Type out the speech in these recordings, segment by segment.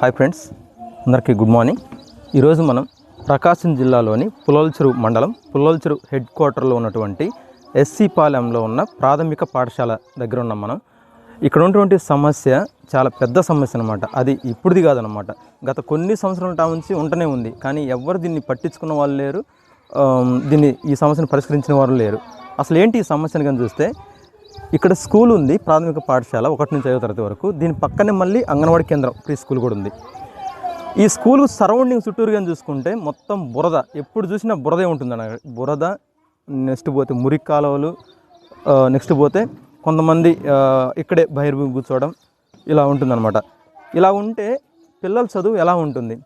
Hi friends అందరికీ good morning. ఈరోజు మనం ప్రకాశం జిల్లాలోని పుల్లల్చెరు మండలం పుల్లల్చెరు హెడ్ క్వార్టర్లో ఉన్నటువంటి ఎస్సీ పాలెంలో ఉన్న ప్రాథమిక పాఠశాల దగ్గర ఉన్నాం మనం. ఇక్కడ ఉన్నటువంటి సమస్య చాలా పెద్ద సమస్య అనమాట అది ఇప్పుడుది కాదనమాట గత కొన్ని సంవత్సరాల నుంచి ఉంటూనే ఉంది. కానీ ఎవరు దీన్ని పట్టించుకున్న వాళ్ళు లేరు. దీన్ని ఈ సమస్యను పరిష్కరించిన వారు లేరు. అసలు ఏంటి ఈ సమస్యను కానీ చూస్తే ఇక్కడ స్కూల్ ఉంది ప్రాథమిక పాఠశాల ఒకటి నుంచి ఐదో తరగతి వరకు. దీని పక్కనే మళ్ళీ అంగన్వాడీ కేంద్రం ప్రీ స్కూల్ కూడా ఉంది. ఈ స్కూల్ సరౌండింగ్ చుట్టూరు కానీ చూసుకుంటే మొత్తం బురద ఎప్పుడు చూసినా బురదే ఉంటుంది బురద నెక్స్ట్ పోతే మురికి కాలువలు నెక్స్ట్ పోతే కొంతమంది ఇక్కడే బహిర్భూమి కూర్చోవడం ఇలా ఉంటుందన్నమాట. ఇలా ఉంటే పిల్లల చదువు ఎలా ఉంటుంది?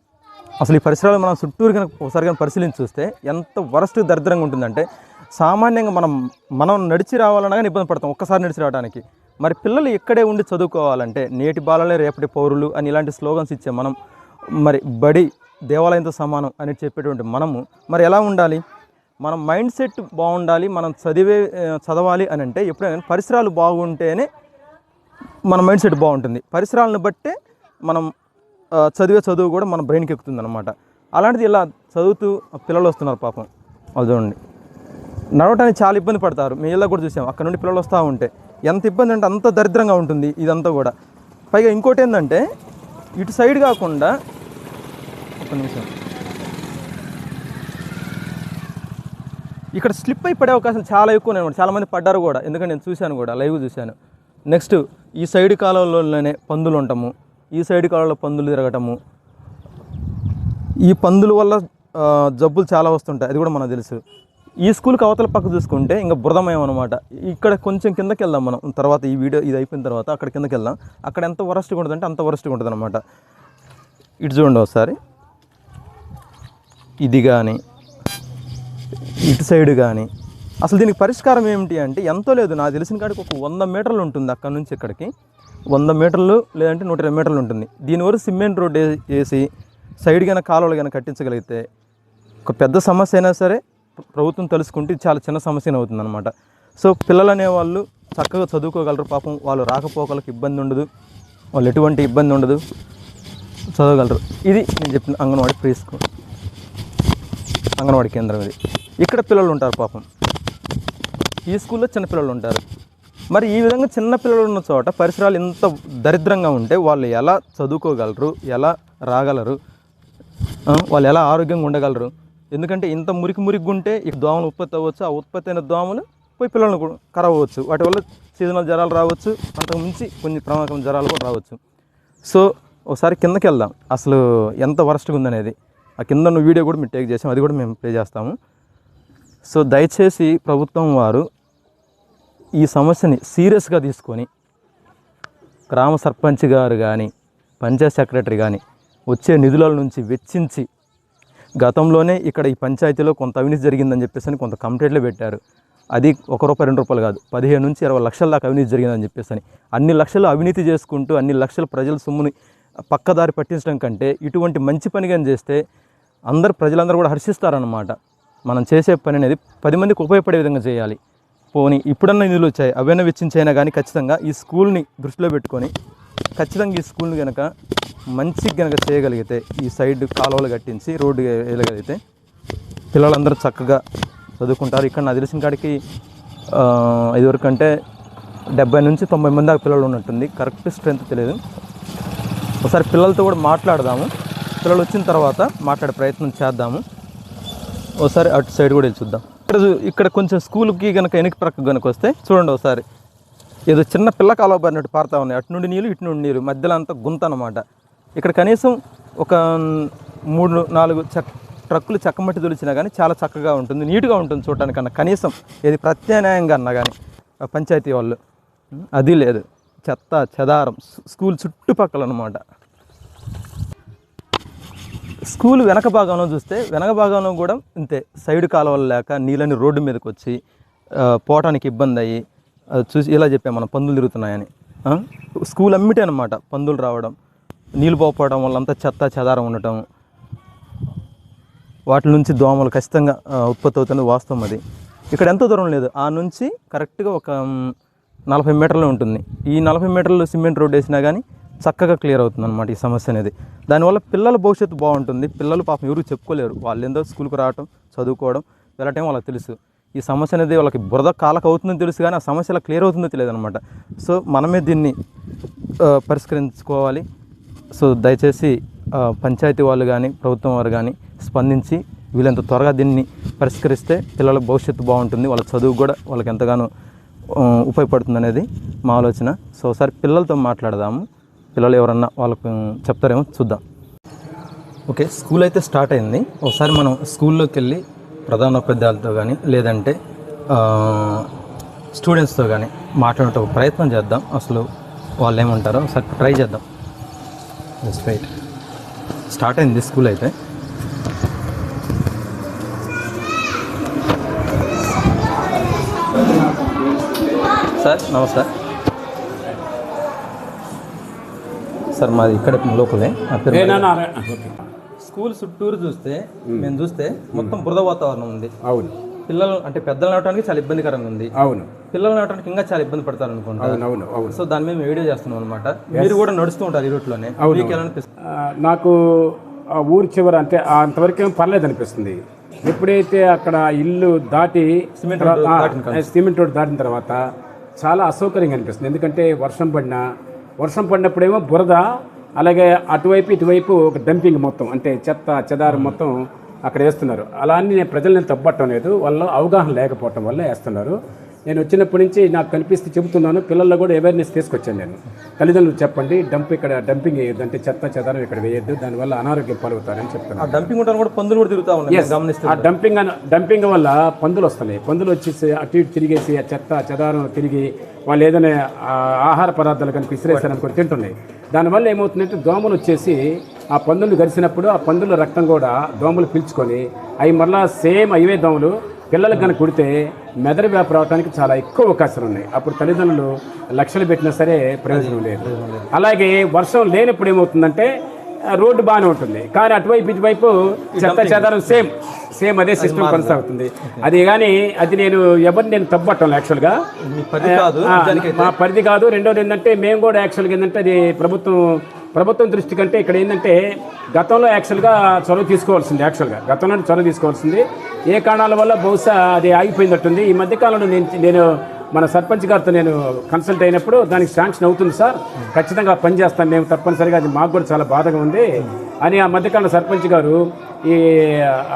అసలు ఈ పరిసరాలు మనం చుట్టూరు కనుక ఒకసారి కనుక పరిశీలించి చూస్తే ఎంత వరస్ట్ దరిద్రంగా ఉంటుందంటే సామాన్యంగా మనం మనం నడిచి రావాలన్నా కానీ ఇబ్బంది పడతాం ఒక్కసారి నడిచి రావడానికి. మరి పిల్లలు ఇక్కడే ఉండి చదువుకోవాలంటే నేటి బాలలే రేపటి పౌరులు అని ఇలాంటి స్లోగన్స్ ఇచ్చే మనం మరి బడి దేవాలయంతో సమానం అని చెప్పేటువంటి మనము మరి ఎలా ఉండాలి? మన మైండ్ సెట్ బాగుండాలి మనం చదివే చదవాలి అని అంటే ఎప్పుడైనా పరిసరాలు బాగుంటేనే మన మైండ్ సెట్ బాగుంటుంది. పరిసరాలను బట్టే మనం చదివే చదువు కూడా మన బ్రెయిన్కి ఎక్కుతుంది అనమాట అలాంటిది ఇలా చదువుతూ పిల్లలు వస్తున్నారు పాపం. వాళ్ళు చూడండి. నడవటానికి చాలా ఇబ్బంది పడతారు. మేము ఇలా కూడా చూసాం. అక్కడ నుండి పిల్లలు వస్తూ ఉంటే ఎంత ఇబ్బంది అంటే అంత దరిద్రంగా ఉంటుంది ఇదంతా కూడా. పైగా ఇంకోటి ఏంటంటే ఇటు సైడ్ కాకుండా ఒక నిమిషం. ఇక్కడ స్లిప్ అయి పడే అవకాశం చాలా ఎక్కువ అనమాట చాలామంది పడ్డారు కూడా. ఎందుకంటే నేను చూశాను కూడా లైవ్ చూశాను. నెక్స్ట్ ఈ సైడ్ కాలంలోనే పందులు ఉంటాము ఈ సైడ్ కాలంలో పందులు తిరగటము. ఈ పందుల వల్ల జబ్బులు చాలా వస్తుంటాయి. అది కూడా మనకు తెలుసు. ఈ స్కూల్కి అవతల పక్క చూసుకుంటే ఇంకా బురదమయం అనమాట ఇక్కడ కొంచెం కిందకి వెళ్దాం మనం. తర్వాత ఈ వీడియో ఇది అయిపోయిన తర్వాత అక్కడ కిందకి వెళ్దాం. అక్కడ ఎంత వరస్ట్గా ఉంటుందంటే అంత వరస్ట్గా ఉంటుంది అనమాట ఇటు చూడండి ఒకసారి. ఇది కానీ ఇటు సైడ్ కానీ అసలు దీనికి పరిష్కారం ఏమిటి అంటే ఎంతో లేదు. నాకు తెలిసిన కాడికి ఒక వంద మీటర్లు ఉంటుంది అక్కడ నుంచి ఇక్కడికి. వంద మీటర్లు లేదంటే నూట ఇరవై మీటర్లు ఉంటుంది. దీని వరకు సిమెంట్ రోడ్ వేసి సైడ్ కనుక కాలువలు కనుక కట్టించగలిగితే ఒక పెద్ద సమస్య అయినా సరే ప్రభుత్వం తెలుసుకుంటే చాలా చిన్న సమస్యనే అవుతుందన్నమాట. సో పిల్లలు అనేవాళ్ళు చక్కగా చదువుకోగలరు. పాపం వాళ్ళు రాకపోకలకు ఇబ్బంది ఉండదు. వాళ్ళు ఎటువంటి ఇబ్బంది ఉండదు. చదవగలరు. ఇది నేను చెప్పిన అంగన్వాడీ ప్రీ స్కూల్ అంగన్వాడీ కేంద్రం ఇది. ఇక్కడ పిల్లలు ఉంటారు పాపం. ఈ స్కూల్లో చిన్న పిల్లలు ఉంటారు. మరి ఈ విధంగా చిన్న పిల్లలు ఉన్న చోట పరిసరాలు ఇంత దరిద్రంగా ఉంటే వాళ్ళు ఎలా చదువుకోగలరు? ఎలా రాగలరు? వాళ్ళు ఎలా ఆరోగ్యంగా ఉండగలరు? ఎందుకంటే ఇంత మురికి మురికి ఉంటే ఈ దోమలు ఉత్పత్తి అవ్వచ్చు ఆ ఉత్పత్తి అయిన దోమలు పోయి పిల్లలను కూడా ఖరాబ్ అవ్వచ్చు వాటి వల్ల సీజనల్ జ్వరాలు రావచ్చు అంతకు మించి కొన్ని ప్రమాదకం జ్వరాలు కూడా రావచ్చు. సో ఒకసారి కిందకి వెళ్దాం. అసలు ఎంత వరస్ట్గా ఉందనేది. ఆ కింద ఉన్న వీడియో కూడా మేము టేక్ చేసాం అది కూడా మేము ప్లే చేస్తాము. సో దయచేసి ప్రభుత్వం వారు ఈ సమస్యని సీరియస్గా తీసుకొని గ్రామ సర్పంచ్ గారు కానీ పంచాయత్ సెక్రటరీ కానీ వచ్చే నిధుల నుంచి వెచ్చించి గతంలోనే ఇక్కడ ఈ పంచాయతీలో కొంత అవినీతి జరిగిందని చెప్పేసి అని కొంత కంప్లైంట్లు పెట్టారు. అది ఒక రూపాయి రెండు రూపాయలు కాదు. పదిహేను నుంచి ఇరవై లక్షల దాకా అవినీతి జరిగిందని చెప్పేసి అని. అన్ని లక్షలు అవినీతి చేసుకుంటూ అన్ని లక్షల ప్రజల సొమ్ముని పక్కదారి పట్టించడం కంటే ఇటువంటి మంచి పని కానీ చేస్తే అందరు ప్రజలందరూ కూడా హర్షిస్తారన్నమాట. మనం చేసే పని అనేది పది మందికి ఉపయోగపడే విధంగా చేయాలి. పోనీ ఇప్పుడన్నా నిధులు వచ్చాయి అవైనా వెచ్చించైనా కానీ ఖచ్చితంగా ఈ స్కూల్ని దృష్టిలో పెట్టుకొని ఖచ్చితంగా ఈ స్కూల్ని కనుక మంచిగా కనుక చేయగలిగితే ఈ సైడ్ కాలువలు కట్టించి రోడ్డు వేయగలిగితే పిల్లలందరూ చక్కగా చదువుకుంటారు. ఇక్కడ నాకు తెలిసిన కాడికి ఇదివరకు అంటే డెబ్బై నుంచి తొంభై మంది దాకా పిల్లలు ఉన్నట్టుంది. కరెక్ట్ స్ట్రెంత్ తెలియదు. ఒకసారి పిల్లలతో కూడా మాట్లాడదాము. పిల్లలు వచ్చిన తర్వాత మాట్లాడే ప్రయత్నం చేద్దాము. ఒకసారి అటు సైడ్ కూడా వెళ్ళి చూద్దాం. ఇక్కడ ఇక్కడ కొంచెం స్కూల్కి కనుక వెనక ప్రక్క కనుక వస్తే చూడండి ఒకసారి. ఏదో చిన్న పిల్ల కాలువ పారినట్టు పారుతూ ఉన్నాయి. అటు నుండి నీళ్ళు ఇటు నుండి నీరు. మధ్యలో అంతా గుంత అనమాట ఇక్కడ కనీసం ఒక మూడు నాలుగు చెక్ ట్రక్కులు చెక్కమట్టి తొలిచినా కానీ చాలా చక్కగా ఉంటుంది. నీట్గా ఉంటుంది చూడటానికన్నా. కనీసం ఏది ప్రత్యామ్నాయంగా అన్నా కానీ పంచాయతీ వాళ్ళు. అది లేదు. చెత్త చెదారం స్కూల్ చుట్టుపక్కల అనమాట స్కూల్ వెనక భాగంలో చూస్తే వెనక భాగంలో కూడా ఇంతే. సైడ్ కాలువలు లేక నీళ్ళని రోడ్డు మీదకి వచ్చి పోవటానికి ఇబ్బంది అయ్యి చూసి ఇలా చెప్పాం మనం పందులు తిరుగుతున్నాయని. స్కూల్ అమ్మిటే అనమాట పందులు రావడం నీళ్ళు పోకపోవడం వల్ల అంతా చెత్త చెదారం ఉండటం. వాటి నుంచి దోమలు ఖచ్చితంగా ఉత్పత్తి అవుతుంది వాస్తవం అది. ఇక్కడ ఎంత దూరం లేదు ఆ నుంచి కరెక్ట్గా ఒక నలభై మీటర్లు ఉంటుంది. ఈ నలభై మీటర్లు సిమెంట్ రోడ్ వేసినా కానీ చక్కగా క్లియర్ అవుతుంది అనమాట ఈ సమస్య అనేది. దానివల్ల పిల్లల భవిష్యత్తు బాగుంటుంది. పిల్లలు పాపం ఎవరు చెప్పుకోలేరు. వాళ్ళు ఏందో స్కూల్కి రావటం చదువుకోవడం వెళ్ళటం వాళ్ళకి తెలుసు. ఈ సమస్య అనేది వాళ్ళకి బురద కాలకు అవుతుందని తెలుసు కానీ ఆ సమస్య క్లియర్ అవుతుందో తెలియదనమాట సో మనమే దీన్ని పరిష్కరించుకోవాలి. సో దయచేసి పంచాయతీ వాళ్ళు కానీ ప్రభుత్వం వారు కానీ స్పందించి వీళ్ళంత త్వరగా దీన్ని పరిష్కరిస్తే పిల్లల భవిష్యత్తు బాగుంటుంది. వాళ్ళ చదువు కూడా వాళ్ళకి ఎంతగానో ఉపయోగపడుతుంది అనేది మా ఆలోచన. సో ఒకసారి పిల్లలతో మాట్లాడదాము. పిల్లలు ఎవరన్నా వాళ్ళకు చెప్తారేమో చూద్దాం. ఓకే స్కూల్ అయితే స్టార్ట్ అయింది. ఒకసారి మనం స్కూల్లోకి వెళ్ళి ప్రధానోపాధ్యాయులతో కానీ లేదంటే ఆ, స్టూడెంట్స్తో కానీ మాట్లాడే ఒక ప్రయత్నం చేద్దాం. అసలు వాళ్ళు ఏమంటారో ఒకసారి ట్రై చేద్దాం. జస్ట్ రైట్ స్టార్ట్ అయింది స్కూల్ అయితే. సార్ నమస్తే సార్ మాది ఇక్కడ లోపలే. నా పేరు స్కూల్ చుట్టూరు చూస్తే మేము. చూస్తే మొత్తం బురద వాతావరణం ఉంది. అవును. పిల్లలు అంటే పెద్దలు నడవడానికి చాలా ఇబ్బందికరంగా ఉంది. అవును. పిల్లలు నడవడానికి ఇంకా చాలా ఇబ్బంది పడతారు అనుకుంటా. అవును అవును అవును. సో దాని మీద మేము వీడియో చేస్తున్నాం అనమాట మీరు కూడా నడుస్తూ ఉంటారు ఈ రూట్లోనే. నాకు ఆ ఊరి చివర అంటే అంతవరకు ఏం పర్లేదు అనిపిస్తుంది. ఎప్పుడైతే అక్కడ ఇల్లు దాటి సిమెంట్ రోడ్ దాటిన తర్వాత చాలా అసౌకర్యంగా అనిపిస్తుంది. ఎందుకంటే వర్షం పడినా వర్షం పడినప్పుడేమో బురద అలాగే అటువైపు ఇటువైపు ఒక డంపింగ్ మొత్తం అంటే చెత్త చెదారం మొత్తం అక్కడ వేస్తున్నారు. అలా అని నేను ప్రజల్ని తప్పట్టం లేదు వాళ్ళ అవగాహన లేకపోవటం వల్ల వేస్తున్నారు. నేను వచ్చినప్పటి నుంచి నాకు కనిపిస్తే చెబుతున్నాను పిల్లల్లో కూడా అవేర్నెస్ తీసుకొచ్చాను నేను. తల్లిదండ్రులు చెప్పండి డంప్ ఇక్కడ డంపింగ్ వేయొద్దు అంటే చెత్త చెదారం ఇక్కడ వేయొద్దు దానివల్ల అనారోగ్యం పాల్గొతారని ఆ చెప్తున్నాను డంపింగ్ ఉంటాను కూడా పందులు కూడా తిరుగుతా ఉన్నాయి ఆ డంపింగ్ డంపింగ్ వల్ల పందులు వస్తున్నాయి. పందులు వచ్చేసి అటు ఇటు తిరిగేసి ఆ చెత్త చెదారం తిరిగి వాళ్ళు ఏదైనా ఆహార పదార్థాలు కనుక విసిరేసారనుకో తింటున్నాయి. దానివల్ల ఏమవుతుందంటే దోమలు వచ్చేసి ఆ పందులు గరిచినప్పుడు ఆ పందుల రక్తం కూడా దోమలు పీల్చుకొని అవి మరలా సేమ్ అవే దోమలు పిల్లలకు కనుక కుడితే మెదడు వ్యాపు రావడానికి చాలా ఎక్కువ అవకాశాలు ఉన్నాయి. అప్పుడు తల్లిదండ్రులు లక్షలు పెట్టినా సరే ప్రయోజనం లేదు. అలాగే వర్షం లేనప్పుడు ఏమవుతుందంటే రోడ్డు బాగానే ఉంటుంది. కానీ అటువైపు ఇటువైపు చెత్త చెదారం సేమ్ సేమ్ అదే సిస్టమ్ కొనసాగుతుంది. అది కానీ అది నేను ఎవరిని నేను తప్పట్టం యాక్చువల్గా మా పరిధి కాదు రెండోది ఏంటంటే మేము కూడా యాక్చువల్గా ఏంటంటే అది ప్రభుత్వం ప్రభుత్వం దృష్టి కంటే ఇక్కడ ఏంటంటే గతంలో యాక్చువల్గా చొరవ తీసుకోవాల్సింది యాక్చువల్గా. గతంలో చొరవ తీసుకోవాల్సింది. ఏ కారణాల వల్ల బహుశా అది ఆగిపోయినట్టుంది. ఈ మధ్యకాలంలో నేను నేను మన సర్పంచ్ గారితో నేను కన్సల్ట్ అయినప్పుడు దానికి శాంక్షన్ అవుతుంది సార్. ఖచ్చితంగా పనిచేస్తాను మేము తప్పనిసరిగా. అది మాకు కూడా చాలా బాధగా ఉంది. అని ఆ మధ్యకాలంలో సర్పంచ్ గారు ఈ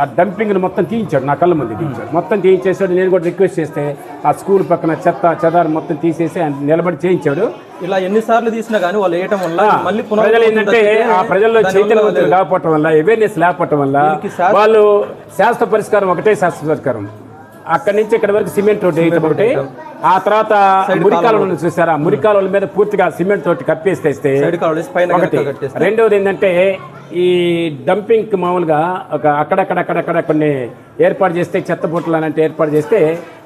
ఆ డంపింగ్ని మొత్తం తీయించాడు నా కళ్ళ ముందు తీయించాడు. మొత్తం తీయించేసాడు. నేను కూడా రిక్వెస్ట్ చేస్తే ఆ స్కూల్ పక్కన చెత్త చెదారం మొత్తం తీసేసి ఆయన నిలబడి చేయించాడు. ఇలా ఎన్నిసార్లు తీసినా కానీ వాళ్ళు వేయటం వల్ల మళ్ళీ ప్రజలు ఏంటంటే ఆ ప్రజల్లో చైతన్యవంతులు లేకపోవటం వల్ల అవేర్నెస్ లేకపోవటం వల్ల వాళ్ళు శాస్త్ర పరిష్కారం ఒకటే శాస్త్ర పరిష్కారం. అక్కడి నుంచి ఇక్కడ వరకు సిమెంట్ రోడ్ వేయటం ఒకటి ఆ తర్వాత మురికాలువలను చూసారా? మురికాలువల మీద పూర్తిగా సిమెంట్ తోటి కప్పేస్తే ఒకటి. రెండవది ఏంటంటే ఈ డంపింగ్ మామూలుగా ఒక అక్కడక్కడ అక్కడక్కడ కొన్ని ఏర్పాటు చేస్తే చెత్త బుట్టలు అలాంటి ఏర్పాటు చేస్తే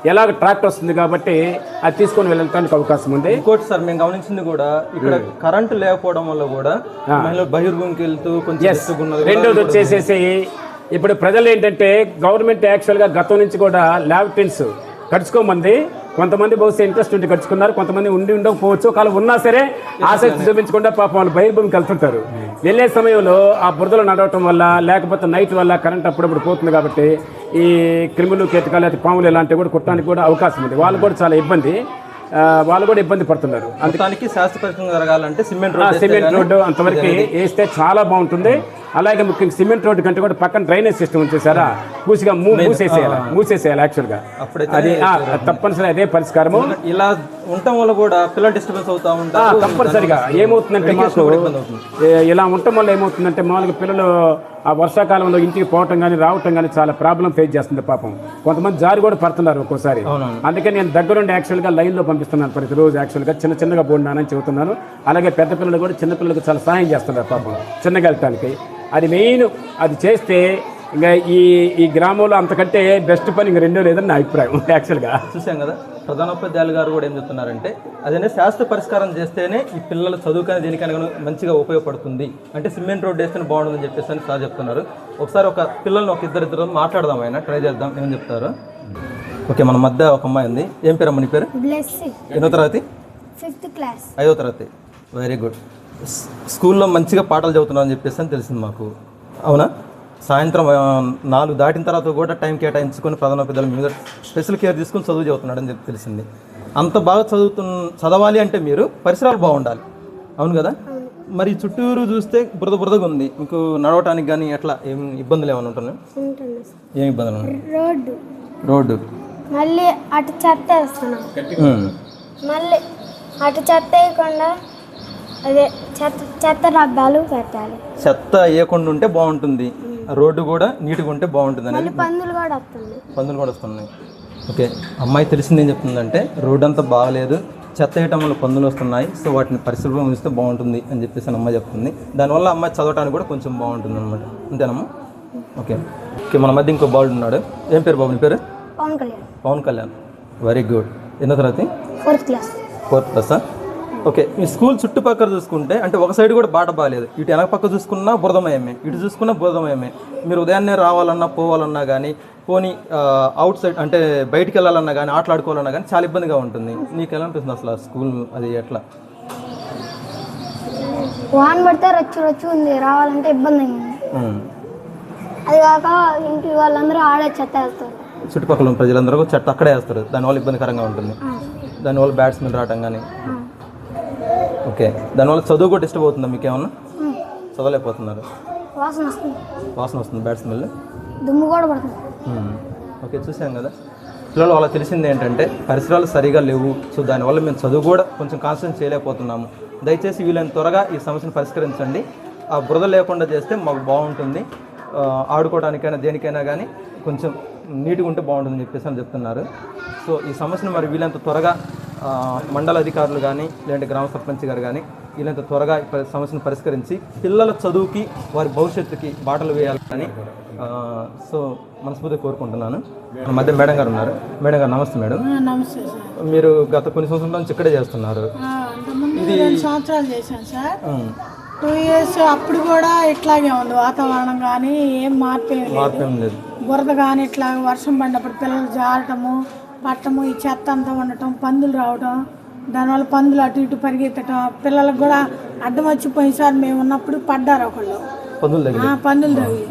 ఎలాగ ట్రాక్టర్ వస్తుంది కాబట్టి అది తీసుకొని వెళ్ళడానికి అవకాశం ఉంది. ఇంకోటి సార్ మేము గమనించింది కూడా ఇక్కడ కరెంటు లేకపోవడం వల్ల కూడా మహిళలు బహిర్భూమికి వెళ్తూ కొంచెం రెండోది వచ్చేసేసి ఇప్పుడు ప్రజలు ఏంటంటే గవర్నమెంట్ యాక్చువల్గా గతం నుంచి కూడా ల్యాబిటెన్స్ కడుచుకోమంది కొంతమంది బహుశా ఇంట్రెస్ట్ ఉండి కడుచుకున్నారు కొంతమంది ఉండి ఉండకపోవచ్చు. ఒకవేళ ఉన్నా సరే ఆసక్తి చూపించకుండా పాపం వాళ్ళు బహిర్భూమికి వెళ్తుంటారు. వెళ్ళే సమయంలో ఆ బురదలు నడవటం వల్ల లేకపోతే నైట్ వల్ల కరెంట్ అప్పుడప్పుడు పోతుంది కాబట్టి ఈ క్రిములు కీటకాలు అయితే పాములు ఇలాంటివి కూడా కుట్టడానికి కూడా అవకాశం ఉంది. వాళ్ళు కూడా చాలా ఇబ్బంది. వాళ్ళు కూడా ఇబ్బంది పడుతున్నారు. మొత్తానికి శాస్త్రపరికంగా జరగాలంటే సిమెంట్ సిమెంట్ రోడ్డు అంతవరకు వేస్తే చాలా బాగుంటుంది. అలాగే ముఖ్యంగా సిమెంట్ రోడ్డు కంటే కూడా పక్కన డ్రైనేజ్ సిస్టమ్ వచ్చేసారా పూసిగా మూ- మూసేసేయాలి. మూసేసేయాలి యాక్చువల్గా అది తప్పనిసరి అదే పరిష్కారము. ఇలా ఉండటం వల్ల కూడా పిల్లలు డిస్టర్బెన్స్ అవుతా ఆ, ఉంటారు తప్పనిసరిగా ఏమవుతుందంటే మాకు ఇలా ఉండటం వల్ల ఏమవుతుందంటే మామూలుగా పిల్లలు ఆ వర్షాకాలంలో ఇంటికి పోవటం కానీ రావటం కానీ చాలా ప్రాబ్లం ఫేస్ చేస్తుంది పాపం. కొంతమంది జారి కూడా పడుతున్నారు ఒక్కోసారి. అందుకని నేను దగ్గరుండి యాక్చువల్గా లైన్లో పంపిస్తున్నాను ప్రతిరోజు యాక్చువల్గా చిన్న చిన్నగా పోండానని చెబుతున్నాను. అలాగే పెద్ద పిల్లలు కూడా చిన్న పిల్లలకు చాలా సహాయం చేస్తున్నారు పాపం. చిన్నగా వెళ్ళటానికి అది మెయిన్ అది చేస్తే ఇంకా ఈ ఈ గ్రామంలో అంతకంటే బెస్ట్ పని ఇంక రెండో లేదని నా అభిప్రాయం యాక్చువల్గా చూసాం కదా ప్రధానోపాధ్యాయులు గారు కూడా ఏం చెప్తున్నారంటే అదేనే శాస్త్ర పరిష్కారం చేస్తేనే ఈ పిల్లలు చదువుకనే దేనికైనా కానీ మంచిగా ఉపయోగపడుతుంది. అంటే సిమెంట్ రోడ్ వేస్తేనే బాగుంటుందని చెప్పేసి అని సార్ చెప్తున్నారు. ఒకసారి ఒక పిల్లల్ని ఒక ఇద్దరు ఇద్దరు మాట్లాడదాం ఆయన ట్రై చేద్దాం ఏమని చెప్తారు. ఓకే మన మధ్య ఒక అమ్మాయి ఉంది. ఏం పేరు అమ్మ నీ పేరు? ఎన్నో తరగతి? Fifth class. ఐదో తరగతి. వెరీ గుడ్ స్కూల్లో మంచిగా పాటలు చదువుతున్నారని చెప్పేసి అని తెలిసింది మాకు. అవునా? సాయంత్రం నాలుగు దాటిన తర్వాత కూడా టైం కేటాయించుకొని ప్రధాన పెద్దల మీద స్పెషల్ కేర్ తీసుకొని చదువు చదువుతున్నాడని చెప్పి తెలిసింది. అంత బాగా చదువుతున్న చదవాలి అంటే మీరు పరిసరాలు బాగుండాలి. అవును కదా? మరి చుట్టూరు చూస్తే బురద బురదగా ఉంది. మీకు నడవటానికి కానీ ఎట్లా? ఏం ఇబ్బందులు ఏమైనా ఉంటున్నాయి? ఏం ఇబ్బందులు రోడ్డు. రోడ్డు. మళ్ళీ అటు చెత్త వేస్తున్నాం. మళ్ళీ అటు చెత్త వేయకుండా అదే చెత్త చెత్త డబ్బాలు పెట్టాలి. చెత్త వేయకుండా ఉంటే బాగుంటుంది. రోడ్డు కూడా నీట్గా ఉంటే బాగుంటుంది అనేది మళ్ళీ పందులు కూడా వస్తున్నాయి. పందులు కూడా వస్తున్నాయి. ఓకే. అమ్మాయి తెలిసింది ఏం చెప్తుందంటే రోడ్ అంతా బాగాలేదు చెత్త వేయటం వల్ల పందులు వస్తున్నాయి సో వాటిని పరిశుభ్రంగా ఉంచితే బాగుంటుంది అని చెప్పేసి అని అమ్మాయి చెప్తుంది. దానివల్ల అమ్మాయి చదవడానికి కూడా కొంచెం బాగుంటుంది అనమాట అంతేనమ్మా? ఓకే. ఓకే మన మధ్య ఇంకో బాలుడు ఉన్నాడు. ఏం పేరు బాబు నీ పేరు? పవన్ కళ్యాణ్. పవన్ కళ్యాణ్. వెరీ గుడ్ ఎన్నో తరగతి? ఫోర్త్ క్లాస్ ఫోర్త్ క్లాసా ఓకే మీ స్కూల్ చుట్టుపక్కల చూసుకుంటే అంటే ఒక సైడ్ కూడా బాట బాగాలేదు ఇటు వెనక పక్క చూసుకున్నా బురదమయమే ఇటు చూసుకున్నా బురదమయమే. మీరు ఉదయాన్నే రావాలన్నా పోవాలన్నా కానీ పోనీ అవుట్ సైడ్ అంటే బయటికి వెళ్ళాలన్నా కానీ ఆటలాడుకోవాలన్నా కానీ చాలా ఇబ్బందిగా ఉంటుంది. నీకు ఎలా అనిపిస్తుంది అసలు స్కూల్ అది ఎట్లా? వాన్ పడితే రచ్చు రచ్చు ఉంది. రావాలంటే ఇబ్బంది. అది కాక ఇంటి వాళ్ళందరూ ఆడే చెత్త వేస్తారు. చుట్టుపక్కల ఉన్న ప్రజలందరూ చెట్టు అక్కడే వేస్తారు. దానివల్ల ఇబ్బందికరంగా ఉంటుంది. దానివల్ల బ్యాట్స్మెన్ రావటం కానీ ఓకే. దానివల్ల చదువు కూడా డిస్టర్బ్ అవుతుందా మీకు ఏమన్నా? చదవలేకపోతున్నారు. వాసన వస్తుంది. వాసన వస్తుంది బ్యాట్స్మెన్ దుమ్ము కూడా పడుతుంది. ఓకే చూసాం కదా. పిల్లలు వాళ్ళకి తెలిసింది ఏంటంటే పరిసరాలు సరిగా లేవు. సో దానివల్ల మేము చదువు కూడా కొంచెం కాన్సన్ట్రేట్ చేయలేకపోతున్నాము. దయచేసి వీళ్ళని త్వరగా ఈ సమస్యను పరిష్కరించండి. ఆ బురద లేకుండా చేస్తే మాకు బాగుంటుంది. ఆడుకోవడానికైనా దేనికైనా కానీ కొంచెం నీట్గా ఉంటే బాగుంటుందని చెప్పేసి అని చెప్తున్నారు. సో ఈ సమస్యను మరి వీళ్ళంత త్వరగా మండల అధికారులు కానీ లేదంటే గ్రామ సర్పంచ్ గారు కానీ వీళ్ళంత త్వరగా సమస్యను పరిష్కరించి పిల్లల చదువుకి వారి భవిష్యత్తుకి బాటలు వేయాలని సో మనస్ఫూర్తిగా కోరుకుంటున్నాను. మధ్య మేడం గారు ఉన్నారు. మేడం గారు నమస్తే మేడం. నమస్తే సార్. మీరు గత కొన్ని సంవత్సరాల నుంచి ఇక్కడే చేస్తున్నారు. రెండు సంవత్సరాలు చేశాను సార్. టూ ఇయర్స్ అప్పుడు కూడా ఇట్లాగే ఉంది. వాతావరణం కానీ ఏం మార్పు మార్పు లేదు. బురద కానీ ఇట్లా వర్షం పడినప్పుడు పిల్లలు జారటము పట్టము ఈ చెత్త అంతా ఉండటం పందులు రావటం దానివల్ల పందులు అటు ఇటు పరిగెత్తటం పిల్లలకు కూడా అడ్డం వచ్చిపోయి సార్. మేము ఉన్నప్పుడు పడ్డారు ఒకళ్ళు. పందులు తగిలి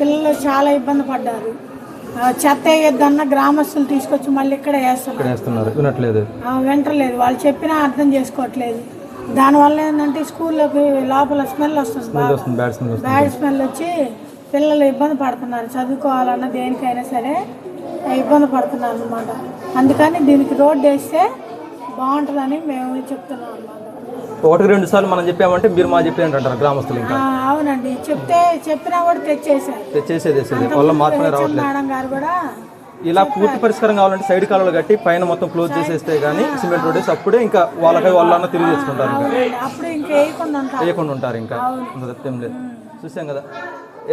పిల్లలు చాలా ఇబ్బంది పడ్డారు. చెత్త వేయొద్దన్న గ్రామస్తులు తీసుకొచ్చి మళ్ళీ ఇక్కడ వేస్తున్నారు. వినట్లేదు. వింటలేదు. వాళ్ళు చెప్పినా అర్థం చేసుకోవట్లేదు. దానివల్ల ఏంటంటే స్కూల్లోకి లోపల స్మెల్ వస్తుంది. బ్యాడ్ స్మెల్ వచ్చి పిల్లలు ఇబ్బంది పడుతున్నారు. చదువుకోవాలన్నా దేనికైనా సరే. ఇబ్బంది పడుతున్నారు అనమాట అందుకని దీనికి రోడ్డు వేస్తే బాగుంటుందని మేము చెప్తున్నాం అనమాట ఒకటికి రెండు సార్లు మనం చెప్పామంటే మీరు మా చెప్పేది అంటారు గ్రామస్తులు ఇంకా. అవునండి. చెప్తే చెప్పినా కూడా తెచ్చేసారు చేసేది వేసేది. వల్ల మార్పునే రావట్లేదు. మేడం గారు కూడా ఇలా పూర్తి పరిష్కారం కావాలంటే సైడ్ కాలువలు కట్టి పైన మొత్తం క్లోజ్ చేసేస్తే కానీ సిమెంట్ రోడ్ వేసి అప్పుడే ఇంకా వాళ్ళకి వాళ్ళన్న తిరిగి తెచ్చుకుంటారు ఇంకా. అప్పుడు ఇంకా వేయకుండా ఉంటారు. వేయకుండా ఉంటారు ఇంకా. తప్పేం లేదు. చూసాం కదా.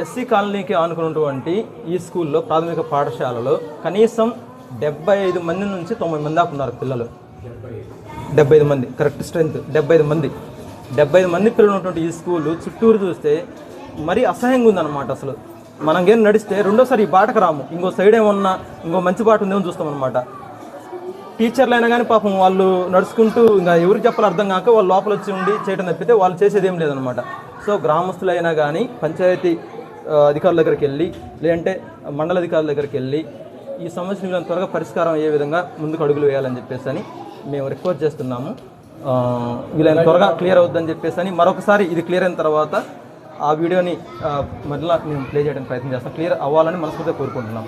ఎస్సీ కాలనీకి ఆనుకున్నటువంటి ఈ స్కూల్లో ప్రాథమిక పాఠశాలలో కనీసం డెబ్బై ఐదు మంది నుంచి తొంభై మంది దాకా ఉన్నారు పిల్లలు. డెబ్బై ఐదు మంది కరెక్ట్ స్ట్రెంత్ డెబ్బై ఐదు మంది. డెబ్బై ఐదు మంది పిల్లలు ఉన్నటువంటి ఈ స్కూలు చుట్టూరు చూస్తే మరీ అసహ్యంగా ఉందన్నమాట అసలు. మనం ఏం నడిస్తే రెండోసారి ఈ బాటకు రాము. ఇంకో సైడ్ ఏమన్నా ఇంకో మంచి బాట ఉందేమో చూస్తాం అనమాట టీచర్లు అయినా కానీ పాపం వాళ్ళు నడుచుకుంటూ ఇంకా ఎవరికి చెప్పాలి అర్థం కాక వాళ్ళు లోపల వచ్చి ఉండి చేయడం తప్పితే వాళ్ళు చేసేది ఏం లేదనమాట సో గ్రామస్తులైనా కానీ పంచాయతీ అధికారుల దగ్గరికి వెళ్ళి లేదంటే మండల అధికారుల దగ్గరికి వెళ్ళి ఈ సమస్యను వీళ్ళని త్వరగా పరిష్కారం అయ్యే విధంగా ముందుకు అడుగులు వేయాలని చెప్పేసి అని మేము రిక్వెస్ట్ చేస్తున్నాము. ఆ, వీళ్ళని త్వరగా క్లియర్ అవుద్దని చెప్పేసి అని మరొకసారి ఇది క్లియర్ అయిన తర్వాత ఆ వీడియోని మళ్ళీ మేము ప్లే చేయడానికి ప్రయత్నం చేస్తాం క్లియర్ అవ్వాలని మనస్ఫూర్తిగా కోరుకుంటున్నాం